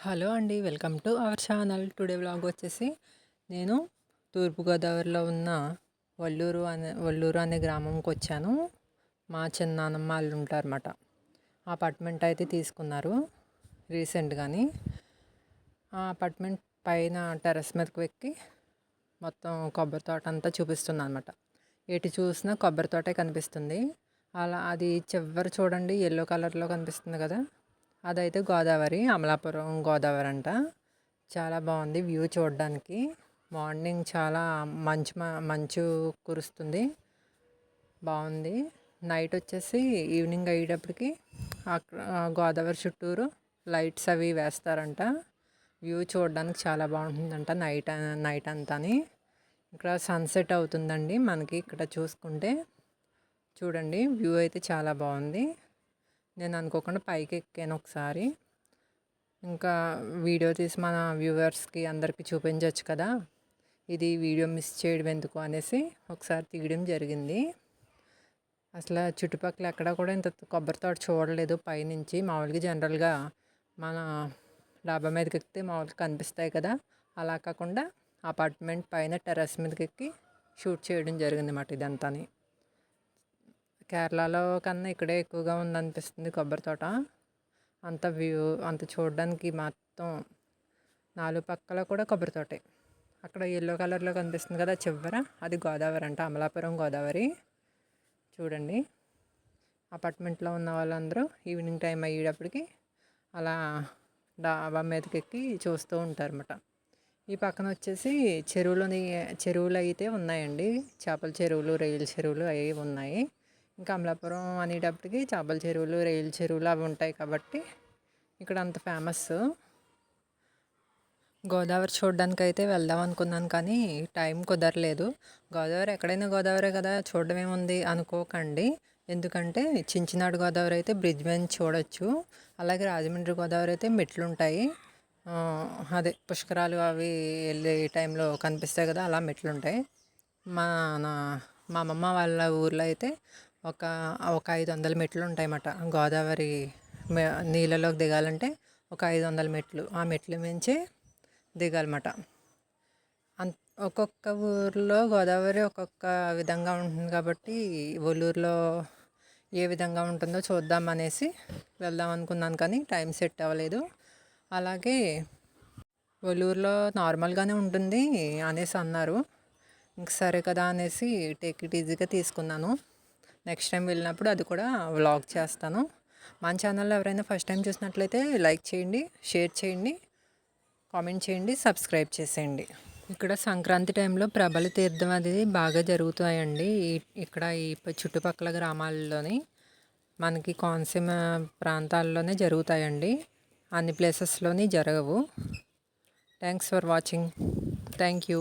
Hello అండి welcome to our channel. Today vlog వచ్చేసి నేను తూర్పుగోదావరిలో ఉన్న వల్లూరు అనే వల్లూరు అనే గ్రామంకి వచ్చాను. మా చిన్నానమ్మ వాళ్ళు ఉంటారన్నమాట అపార్ట్మెంట్ అయితే తీసుకున్నారు రీసెంట్గాని ఆ అపార్ట్మెంట్ పైన టెర్రస్ మీదకి ఎక్కి మొత్తం కొబ్బరి తోట అంతా చూపిస్తుంది అనమాట ఎటు చూసినా కొబ్బరి తోటే కనిపిస్తుంది. అలా అది చివరి చూడండి ఎల్లో కలర్లో కనిపిస్తుంది కదా. అదైతే గోదావరి అమలాపురం గోదావరి అంట. చాలా బాగుంది వ్యూ చూడడానికి. మార్నింగ్ చాలా మంచు మంచు కురుస్తుంది. బాగుంది. నైట్ వచ్చేసి ఈవినింగ్ అయ్యేటప్పటికి గోదావరి చుట్టూరు లైట్స్ అవి వేస్తారంట. వ్యూ చూడడానికి చాలా బాగుంటుందంట నైట్ నైట్ అంతాని. ఇక్కడ సన్సెట్ అవుతుందండి మనకి ఇక్కడ చూసుకుంటే. చూడండి వ్యూ అయితే చాలా బాగుంది. నేను అనుకోకుండా పైకి ఎక్కాను ఒకసారి. ఇంకా వీడియో తీసి మన వ్యూవర్స్కి అందరికీ చూపించవచ్చు కదా. ఇది వీడియో మిస్ చేయడం ఎందుకు అనేసి ఒకసారి తీయడం జరిగింది. అసలు చుట్టుపక్కల ఎక్కడ కూడా ఇంత కొబ్బరి తోట చూడలేదు. పైనుంచి మామూలుగా జనరల్గా మన డాబా మీదకి ఎక్కితే మామూలుగా కనిపిస్తాయి కదా. అలా కాకుండా అపార్ట్మెంట్ పైన టెర్రస్ మీదకి ఎక్కి షూట్ చేయడం జరిగింది అన్నమాట ఇదంతాని. కేరళలో కన్నా ఇక్కడే ఎక్కువగా ఉందనిపిస్తుంది కొబ్బరి తోట. అంత వ్యూ అంత చూడడానికి మొత్తం నాలుగు పక్కల కూడా కొబ్బరి తోటే. అక్కడ ఎల్లో కలర్లో కనిపిస్తుంది కదా చివర అది గోదావరి అంట అమలాపురం గోదావరి. చూడండి. అపార్ట్మెంట్లో ఉన్న వాళ్ళందరూ ఈవినింగ్ టైం అయ్యేటప్పటికి అలా డాబా మీదకి ఎక్కి చూస్తూ ఉంటారన్నమాట. ఈ పక్కన వచ్చేసి చెరువులోని చెరువులు అయితే ఉన్నాయండి. చేపల చెరువులు రొయ్యల చెరువులు అవి ఉన్నాయి. ఇంకా అమలాపురం అనేటప్పటికి చేపల చెరువులు రైలు చెరువులు అవి ఉంటాయి కాబట్టి ఇక్కడ అంత ఫేమస్ గోదావరి చూడడానికి అయితే వెళ్దాం అనుకున్నాను కానీ టైం కుదరలేదు. గోదావరి ఎక్కడైనా గోదావరి కదా చూడడం ఏముంది అనుకోకండి. ఎందుకంటే చించినాడు గోదావరి అయితే బ్రిడ్జ్ మీద చూడొచ్చు. అలాగే రాజమండ్రి గోదావరి అయితే మెట్లు ఉంటాయి. అదే పుష్కరాలు అవి వెళ్ళే టైంలో కనిపిస్తాయి కదా అలా మెట్లు ఉంటాయి. మా మా అమ్మమ్మ వాళ్ళ ఊర్లో అయితే ఒక ఒక ఐదు వందల మెట్లు ఉంటాయన్నమాట. గోదావరి నీళ్ళలోకి దిగాలంటే ఒక ఐదు వందల మెట్లు. ఆ మెట్లు మించి దిగాలన్నమాట. అంత ఒక్కొక్క ఊర్లో గోదావరి ఒక్కొక్క విధంగా ఉంటుంది కాబట్టి ఒల్లూరులో ఏ విధంగా ఉంటుందో చూద్దాం అనేసి వెళ్దాం అనుకున్నాను కానీ టైం సెట్ అవ్వలేదు. అలాగే ఒల్లూరులో నార్మల్గానే ఉంటుంది అనేసి అన్నారు. ఇంక సరే కదా అనేసి టేక్ ఇట్ ఈజీగా తీసుకున్నాను. నెక్స్ట్ టైం వెళ్ళినప్పుడు అది కూడా వ్లాగ్ చేస్తాను. మన ఛానల్లో ఎవరైనా ఫస్ట్ టైం చూసినట్లయితే లైక్ చేయండి షేర్ చేయండి కామెంట్ చేయండి సబ్స్క్రైబ్ చేసేయండి. ఇక్కడ సంక్రాంతి టైంలో ప్రబల తీర్థం అది బాగా జరుగుతాయండి. ఇక్కడ ఈ చుట్టుపక్కల గ్రామాల్లోని మనకి కోనసీమ ప్రాంతాల్లోనే జరుగుతాయండి. అన్ని ప్లేసెస్లోని జరగవు. Thanks for watching thank you